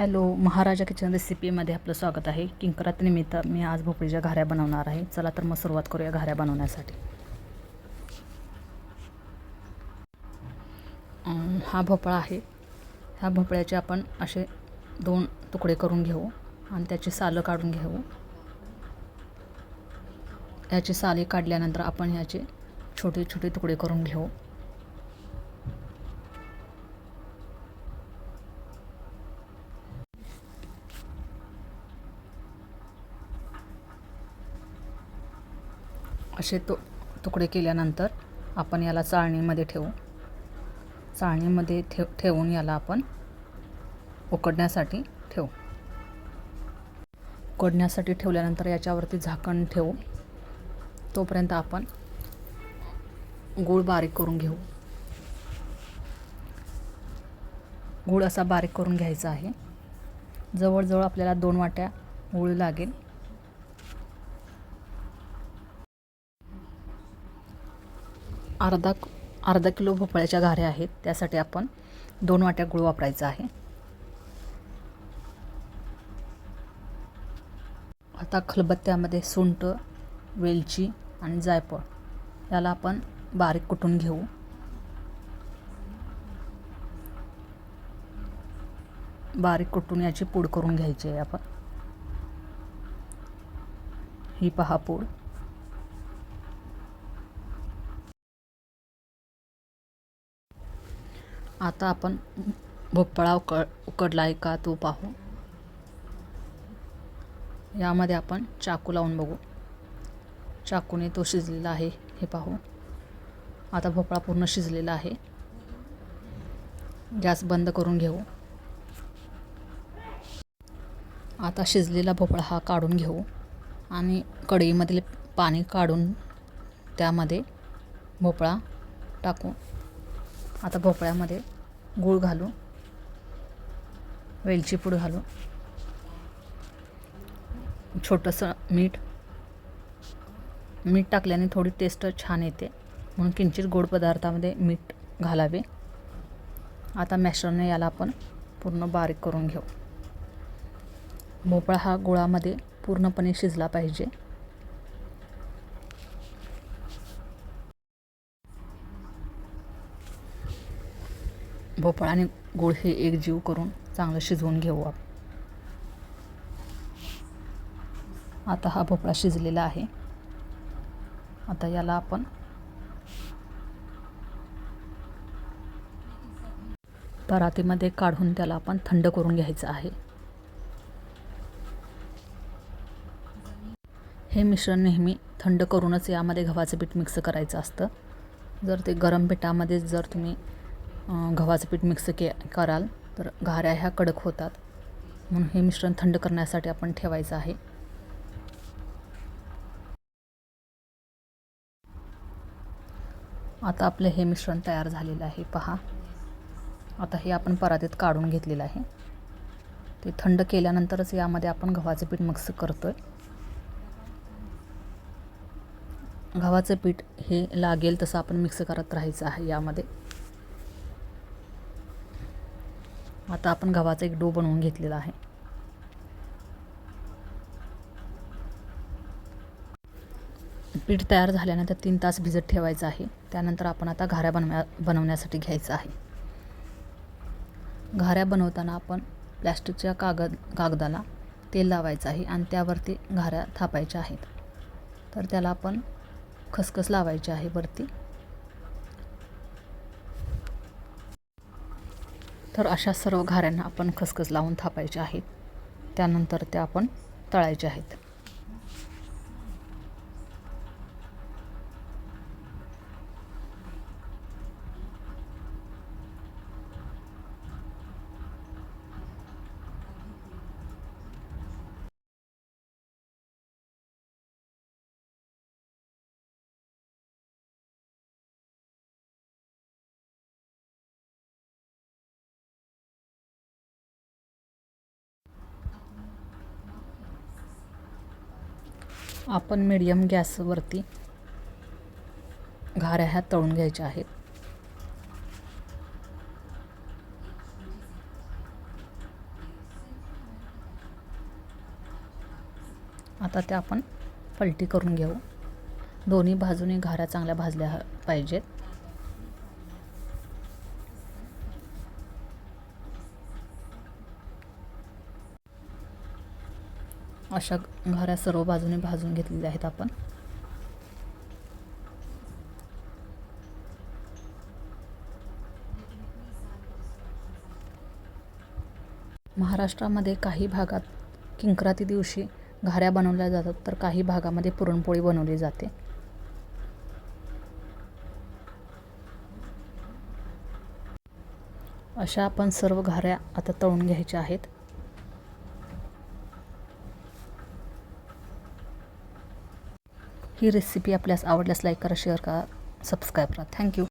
Hello महाराजा kitchen रेसिपीमध्ये आपलं स्वागत आहे. किंकरात निमित्त मी आज भोपळीच्या घाऱ्या बनवणार आहे. चला तर मग सुरुवात करूया घाऱ्या बनवण्यासाठी. हा भोपळा आहे. ह्या भोपळ्याचे आपण असे दोन तुकडे करून घेऊ आणि त्याची सालं काढून घेऊ. ह्याचे साले काढल्यानंतर आपण ह्याचे छोटे छोटे तुकडे करून घेऊ. असे तो तुकडे केल्यानंतर आपण याला चाळणीमध्ये ठेवू. चाळणीमध्ये ठेव ठेवून याला आपण उकडण्यासाठी ठेवू. उकडण्यासाठी ठेवल्यानंतर याच्यावरती झाकण ठेवू. तोपर्यंत आपण गूळ बारीक करून घेऊ. गूळ असा बारीक करून घ्यायचा आहे. जवळजवळ आपल्याला दोन वाट्या गूळ लागेल. अर्धा अर्धा किलो भोपळ्याच्या घाऱ्या आहेत. त्यासाठी आपण दोन वाट्या गुळ वापरायचा आहे. आता खलबत्त्यामध्ये सुंट वेलची आणि जायफळ याला आपण बारीक कुटून घेऊ. बारीक कुटून याची पूड करून घ्यायची आहे आपण. ही पहा पूड. आता आपण भोपळा उकड उकडला आहे का तो पाहू. यामध्ये आपण चाकू लावून बघू. चाकूने तो शिजलेला आहे हे पाहू. आता भोपळा पूर्ण शिजलेला आहे. गॅस बंद करून घेऊ. आता शिजलेला भोपळा हा काढून घेऊ आणि कढईमधले पाणी काढून त्यामध्ये भोपळा टाकू. आता भोपळ्यामध्ये गूळ घालू वेलची पूड घालू छोटंसं मीठ मीठ टाकल्याने थोडी टेस्ट छान येते. म्हणून किंचित गोड पदार्थामध्ये मीठ घालावे. आता मॅशरने याला आपण पूर्ण बारीक करून घेऊ. भोपळा हा गुळामध्ये पूर्णपणे शिजला पाहिजे. भोपळा आणि गूळ हे एकजीव करून चांगलं शिजवून घेऊ आपण. आता हा भोपळा शिजलेला आहे. आता याला आपण परातीमध्ये काढून त्याला आपण थंड करून घ्यायचं आहे. हे मिश्रण नेहमी थंड करूनच यामध्ये गव्हाचं पीठ मिक्स करायचं असतं. जर ते गरम पिठामध्ये जर तुम्ही गव्हाचं पीठ मिक्स के कराल तर घाऱ्या ह्या कडक होतात. म्हणून हे मिश्रण थंड करण्यासाठी आपण ठेवायचं आहे. आता आपलं हे मिश्रण तयार झालेलं आहे पहा. आता हे आपण परातीत काढून घेतलेलं आहे. ते थंड केल्यानंतरच यामध्ये आपण गव्हाचं पीठ मिक्स करतो आहे गव्हाचं पीठ हे लागेल तसं आपण मिक्स करत राहायचं आहे यामध्ये. आता आपण गव्हाचा एक डो बनवून घेतलेला आहे. पीठ तयार झाल्यानंतर तीन तास भिजत ठेवायचं आहे. त्यानंतर आपण आता घाऱ्या बनव्या बनवण्यासाठी घ्यायचं आहे. घाऱ्या बनवताना आपण प्लॅस्टिकच्या कागद कागदाला तेल लावायचं आहे आणि त्यावरती घाऱ्या थापायच्या आहेत. तर त्याला आपण खसखस लावायची आहे वरती. तर अशा सर्व घाऱ्यांना आपण खसखस लावून थापायच्या आहेत. त्यानंतर त्या आपण तळायच्या आहेत. आपण मिडियम गॅसवरती घाऱ्या ह्या तळून घ्यायच्या आहेत. आता त्या आपण पलटी करून घेऊ. दोन्ही बाजूने घाऱ्या चांगल्या भाजल्या पाहिजेत. अशा घाऱ्या सर्व बाजूने भाजून घेतलेल्या आहेत आपण. महाराष्ट्रामध्ये काही भागात किंक्राती दिवशी घाऱ्या बनवल्या जातात तर काही भागामध्ये पुरणपोळी बनवली जाते. अशा आपण सर्व घाऱ्या आता तळून घ्यायच्या आहेत. ही रेसिपी आपल्यास आवडल्यास लाईक करा शेअर करा सबस्क्राईब करा. थँक्यू